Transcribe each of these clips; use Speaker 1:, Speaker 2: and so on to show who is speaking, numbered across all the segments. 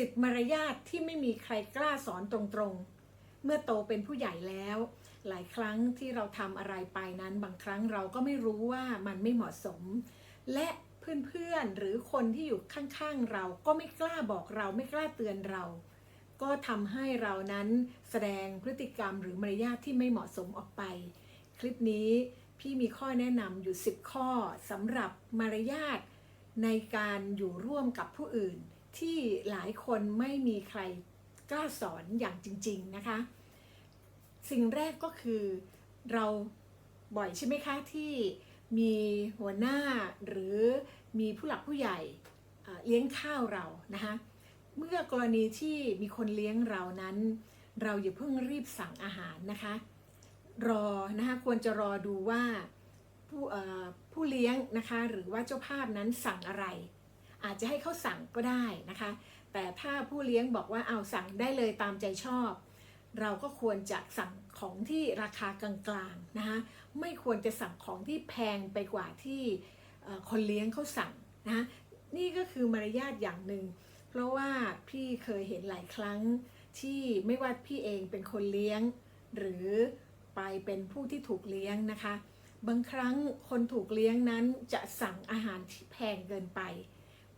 Speaker 1: สิบมารยาทที่ไม่มีใครกล้าสอนตรงๆ เมื่อโตเป็นผู้ใหญ่แล้ว หลายครั้งที่เราทำอะไรไปนั้น บางครั้งเราก็ไม่รู้ว่ามันไม่เหมาะสม และเพื่อนๆหรือคนที่อยู่ข้างๆเราก็ไม่กล้าบอกเราไม่กล้าเตือนเรา ก็ทำให้เรานั้นแสดงพฤติกรรมหรือมารยาทที่ไม่เหมาะสมออกไป คลิปนี้พี่มีข้อแนะนำอยู่ 10 ข้อสำหรับมารยาทในการอยู่ร่วมกับผู้อื่น ที่หลายคนไม่มีใครกล้าสอนอย่างจริง ๆนะคะ สิ่งแรกก็คือเราบ่อยใช่ไหมคะที่มีหัวหน้าหรือมีผู้หลักผู้ใหญ่เลี้ยงข้าวเรานะคะเมื่อกรณีที่มีคนเลี้ยงเรานั้น เราอย่าเพิ่งรีบสั่งอาหารนะคะ รอนะคะควรจะรอดูว่าผู้ผู้เลี้ยงนะคะหรือว่าเจ้าภาพนั้นสั่งอะไร อาจจะให้เขาสั่งก็ได้นะคะ แต่ถ้าผู้เลี้ยงบอกว่าเอาสั่งได้เลยตามใจชอบ เราก็ควรจะสั่งของที่ราคากลางๆนะคะไม่ควรจะสั่งของที่แพงไปกว่าที่คนเลี้ยงเขาสั่งนะคะนี่ก็คือมารยาทอย่างหนึ่ง เพราะว่าพี่เคยเห็นหลายครั้งที่ไม่ว่าพี่เองเป็นคนเลี้ยง หรือไปเป็นผู้ที่ถูกเลี้ยงนะคะ บางครั้งคนถูกเลี้ยงนั้นจะสั่งอาหารที่แพงเกินไป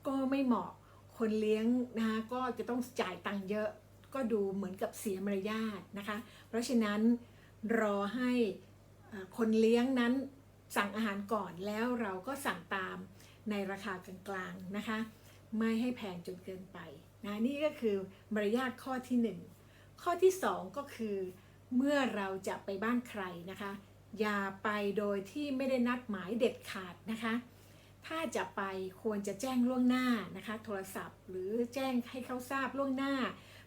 Speaker 1: ก็ไม่เหมาะคนเลี้ยงนะคะก็จะต้องจ่ายตังค์เยอะ ก็ดูเหมือนกับเสียมารยาทนะคะ เพราะฉะนั้นรอให้คนเลี้ยงนั้นสั่งอาหารก่อนแล้วเราก็สั่งตามในราคากลางๆนะคะ ไม่ให้แพงจนเกินไปนะนี่ก็คือมารยาทข้อที่หนึ่งข้อที่สองก็คือ เมื่อเราจะไปบ้านใครนะคะ อย่าไปโดยที่ไม่ได้นัดหมายเด็ดขาดนะคะ ถ้าจะไปควรจะแจ้งล่วงหน้านะคะ โทรศัพท์ หรือแจ้งให้เขาทราบล่วงหน้า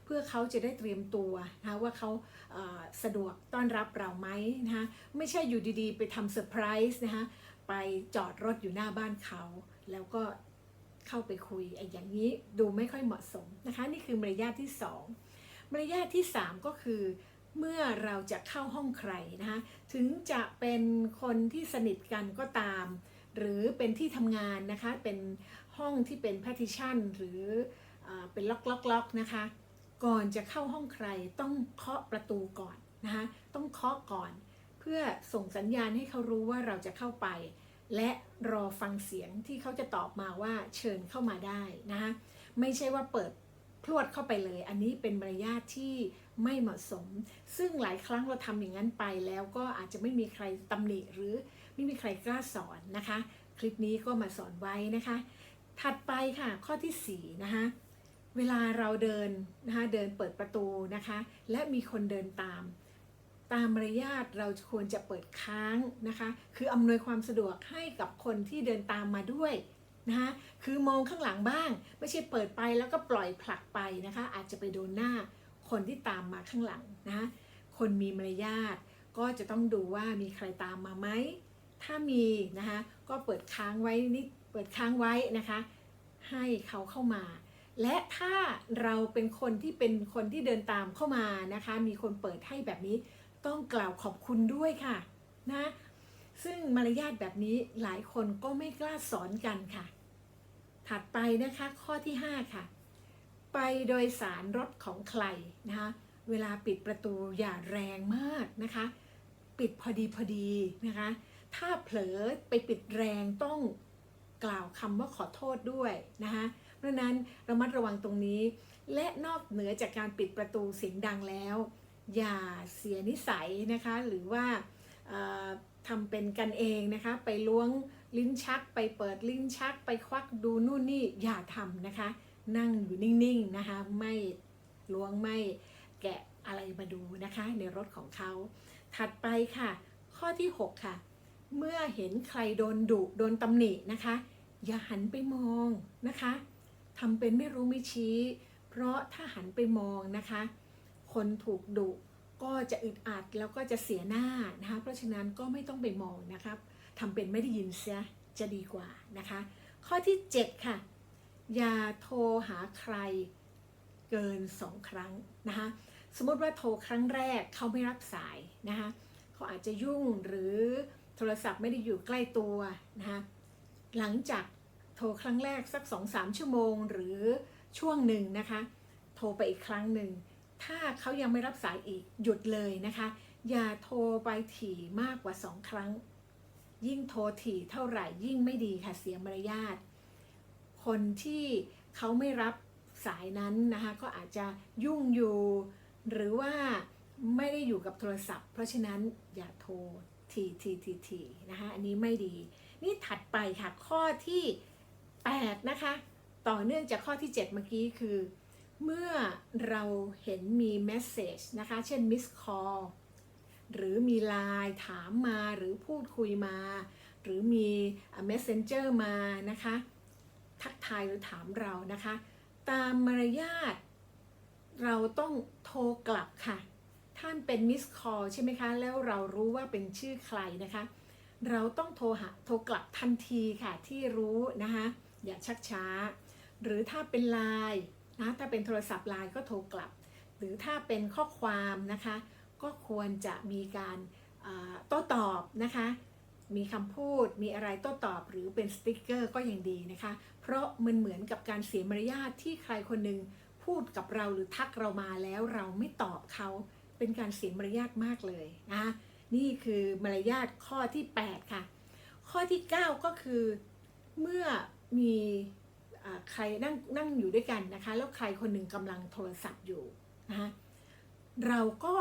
Speaker 1: เพื่อเขาจะได้เตรียมตัวนะคะว่าเขาเอ่อสะดวกต้อนรับเราไหมนะคะไม่ใช่อยู่ดีๆ ไปทำเซอร์ไพรส์นะคะไปจอดรถอยู่หน้าบ้านเขา แล้วก็เข้าไปคุยไอ้อย่างนี้ดูไม่ค่อยเหมาะสมนะคะ นี่คือมารยาทที่สองมารยาทที่สามก็คือ เมื่อเราจะเข้าห้องใครนะคะถึงจะเป็นคนที่สนิทกันก็ตาม หรือเป็นที่ทำงานนะคะ เป็นห้องที่เป็น partition หรือเออเป็นล็อกล็อกล็อกนะคะ ก่อนจะเข้าห้องใครต้องเคาะประตูก่อนนะคะ ต้องเคาะก่อน เพื่อส่งสัญญาณให้เขารู้ว่าเราจะเข้าไป และรอฟังเสียงที่เขาจะตอบมาว่าเชิญเข้ามาได้นะคะ ไม่ใช่ว่าเปิดพรวดเข้าไปเลย อันนี้เป็นมารยาทที่ ไม่เหมาะสม ซึ่งหลายครั้งเราทำอย่างนั้นไปแล้วก็อาจจะไม่มีใครตำหนิหรือไม่มีใครกล้าสอนนะคะ คลิปนี้ก็มาสอนไว้นะคะ ถัดไปค่ะข้อที่4นะคะเวลาเราเดินนะคะเดินเปิดประตูนะคะ และมีคนเดินตาม ตามมารยาทเราควรจะเปิดค้างนะคะ คืออำนวยความสะดวกให้กับคนที่เดินตามมาด้วยนะคะคือมองข้างหลังบ้าง ไม่ใช่เปิดไปแล้วก็ปล่อยผลักไปนะคะ อาจจะไปโดนหน้า คนที่ตามมาข้างหลังนะคนมีมารยาทก็จะต้องดูว่ามีใครตามมาไหม ถ้ามีนะคะก็เปิดค้างไว้นิดเปิดค้างไว้นะคะ ให้เขาเข้ามา และถ้าเราเป็นคนที่เป็นคนที่เดินตามเข้ามานะคะ มีคนเปิดให้แบบนี้ต้องกล่าวขอบคุณด้วยค่ะนะซึ่งมารยาทแบบนี้หลายคนก็ไม่กล้าสอนกันค่ะ ถัดไปนะคะข้อที่ 5 ค่ะ ไปโดยสารรถของใครนะคะเวลาปิดประตูอย่าแรงมากนะคะ ปิดพอดีพอดีนะคะ ถ้าเผลอไปปิดแรงต้องกล่าวคำว่าขอโทษด้วยนะคะเพราะนั้นระมัดระวังตรงนี้ และนอกเหนือจากการปิดประตูเสียงดังแล้ว อย่าเสียนิสัยนะคะ หรือว่าทำเป็นกันเองนะคะ ไปล้วงลิ้นชัก ไปเปิดลิ้นชัก ไปควักดูนู่นนี่อย่าทำนะคะ นั่งอยู่นิ่งๆนะคะ ไม่ล้วงไม่แกะอะไรมาดูนะคะ ในรถของเขา ถัดไปค่ะ ข้อที่ 6 ค่ะ เมื่อเห็นใครโดนดุโดนตำหนินะคะ อย่าหันไปมองนะคะทำเป็นไม่รู้ไม่ชี้ เพราะถ้าหันไปมองนะคะ คนถูกดุก็จะอึดอัดแล้วก็จะเสียหน้านะคะ เพราะฉะนั้นก็ไม่ต้องไปมองนะครับทำเป็นไม่ได้ยินเสียจะดีกว่านะคะ ข้อที่ 7 ค่ะ อย่าโทรหาใครเกิน2ครั้งนะคะสมมติว่าโทรครั้งแรกเขาไม่รับสายนะคะเขาอาจจะยุ่งหรือโทรศัพท์ไม่ได้อยู่ใกล้ตัวนะคะหลังจากโทรครั้งแรกสัก2-3ชั่วโมงหรือช่วงหนึ่งนะคะ โทรไปอีกครั้งหนึ่ง ถ้าเขายังไม่รับสายอีกหยุดเลยนะคะ อย่าโทรไปถี่มากกว่าสองครั้ง ยิ่งโทรถี่เท่าไหร่ยิ่งไม่ดีค่ะเสียมารยาท คนที่เขาไม่รับสายนั้นนะคะก็อาจจะยุ่งอยู่ หรือว่าไม่ได้อยู่กับโทรศัพท์ เพราะฉะนั้นอย่าโทรทีทีทีทีนะคะอันนี้ไม่ดี นี่ถัดไปค่ะข้อที่ 8 นะคะ ต่อเนื่องจากข้อที่ 7 เมื่อกี้คือ เมื่อเราเห็นมีเมสเซจนะคะ เช่น miss call หรือมีไลน์ถามมาหรือพูดคุยมา หรือมี messenger มานะคะ ทักทายหรือถามเรานะคะ ตามมารยาทเราต้องโทรกลับค่ะ ท่านเป็นมิสคอลใช่ไหมคะ แล้วเรารู้ว่าเป็นชื่อใครนะคะ เราต้องโทรหาโทรกลับทันทีค่ะที่รู้นะคะ อย่าชักช้า หรือถ้าเป็นไลน์นะถ้าเป็นโทรศัพท์ไลน์ก็โทรกลับ หรือถ้าเป็นข้อความนะคะ ก็ควรจะมีการโต้ตอบนะคะ มีคำพูดมีอะไรโต้ตอบหรือเป็นสติกเกอร์ก็ยังดีนะคะ เพราะมันเหมือนกับการเสียมารยาทที่ใครคนหนึ่งพูดกับเราหรือทักเรามาแล้วเราไม่ตอบเขาเป็นการเสียมารยาทมากเลยนะนี่คือมารยาทข้อที่ 8 ค่ะ ข้อที่ 9 ก็คือเมื่อมีอใครนั่งนั่งอยู่ด้วยกันนะคะ แล้วใครคนหนึ่งกำลังโทรศัพท์อยู่นะคะเราก็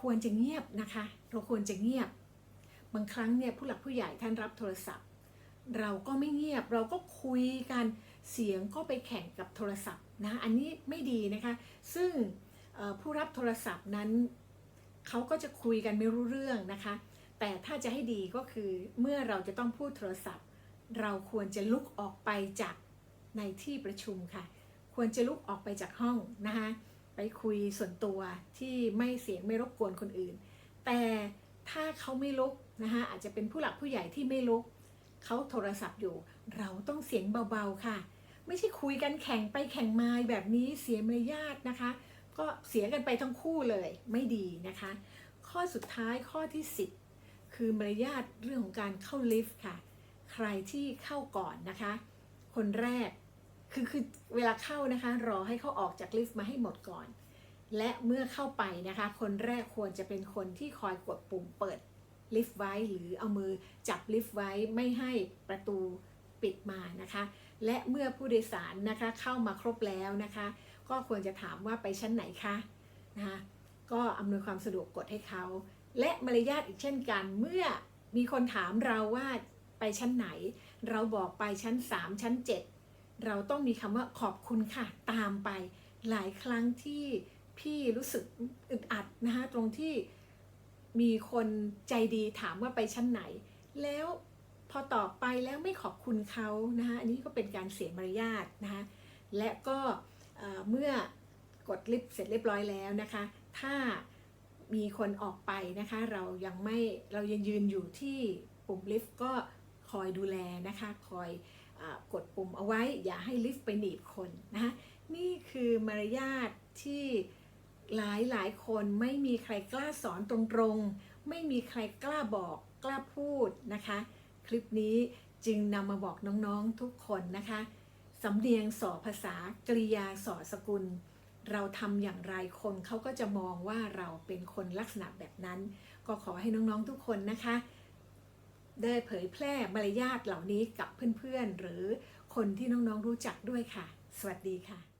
Speaker 1: ควรจะเงียบนะคะ เราควรจะเงียบ บางครั้งเนี่ยผู้หลักผู้ใหญ่ท่านรับโทรศัพท์ เราก็ไม่เงียบเราก็คุยกันเสียงก็ไปแข่งกับโทรศัพท์นะอันนี้ไม่ดีนะคะ ซึ่งผู้รับโทรศัพท์นั้นเขาก็จะคุยกันไม่รู้เรื่องนะคะ แต่ถ้าจะให้ดีก็คือเมื่อเราจะต้องพูดโทรศัพท์ เราควรจะลุกออกไปจากในที่ประชุมค่ะ ควรจะลุกออกไปจากห้องนะคะไปคุยส่วนตัวที่ไม่เสียงไม่รบกวนคนอื่น แต่ ถ้าเขาไม่ลุกนะคะอาจจะเป็นผู้หลักผู้ใหญ่ที่ไม่ลุกเขาโทรศัพท์อยู่ เราต้องเสียงเบาๆค่ะ ไม่ใช่คุยกันแข่งไปแข่งมาแบบนี้เสียมารยาทนะคะ ก็เสียกันไปทั้งคู่เลยไม่ดีนะคะ ข้อสุดท้ายข้อที่ 10 คือมารยาทเรื่องของการเข้าลิฟต์ค่ะ ใครที่เข้าก่อนนะคะ คนแรกคือคือเวลาเข้านะคะ รอให้เขาออกจากลิฟต์มาให้หมดก่อน และเมื่อเข้าไปนะคะ คนแรกควรจะเป็นคนที่คอยกดปุ่มเปิดลิฟต์ไว้หรือเอามือจับลิฟต์ไว้ไม่ให้ประตูปิดมานะคะ และเมื่อผู้โดยสารนะคะเข้ามาครบแล้วนะคะ ก็ควรจะถามว่าไปชั้นไหนคะนะคะก็อำนวยความสะดวกกดให้เขา และมารยาทอีกเช่นกัน เมื่อมีคนถามเราว่าไปชั้นไหน เราบอกไปชั้น 3 ชั้น 7 เราต้องมีคำว่าขอบคุณค่ะตามไปหลายครั้งที่ พี่รู้สึกอึดอัดนะคะตรงที่มีคนใจดีถามว่าไปชั้นไหน แล้วพอตอบไปแล้วไม่ขอบคุณเขานะคะอันนี้ก็เป็นการเสียมารยาทนะคะและก็เอ่อเมื่อกดลิฟต์เสร็จเรียบร้อยแล้วนะคะ ถ้ามีคนออกไปนะคะ เรายังไม่เรายังยืนอยู่ที่ปุ่มลิฟต์ก็คอยดูแลนะคะ คอยอกดปุ่มเอาไว้ อย่าให้ลิฟต์ไปหนีบคนนะคะนี่คือมารยาทที่ หลายหลายคนไม่มีใครกล้าสอนตรงๆ ไม่มีใครกล้าบอกกล้าพูดนะคะ คลิปนี้จึงนำมาบอกน้องๆทุกคนนะคะสำเนียงสอภาษากริยาสอสกุล เราทำอย่างไรคนเขาก็จะมองว่าเราเป็นคนลักษณะแบบนั้น ก็ขอให้น้องๆทุกคนนะคะ ได้เผยแพร่มารยาทเหล่านี้กับเพื่อนๆ หรือคนที่น้องๆรู้จักด้วยค่ะ สวัสดีค่ะ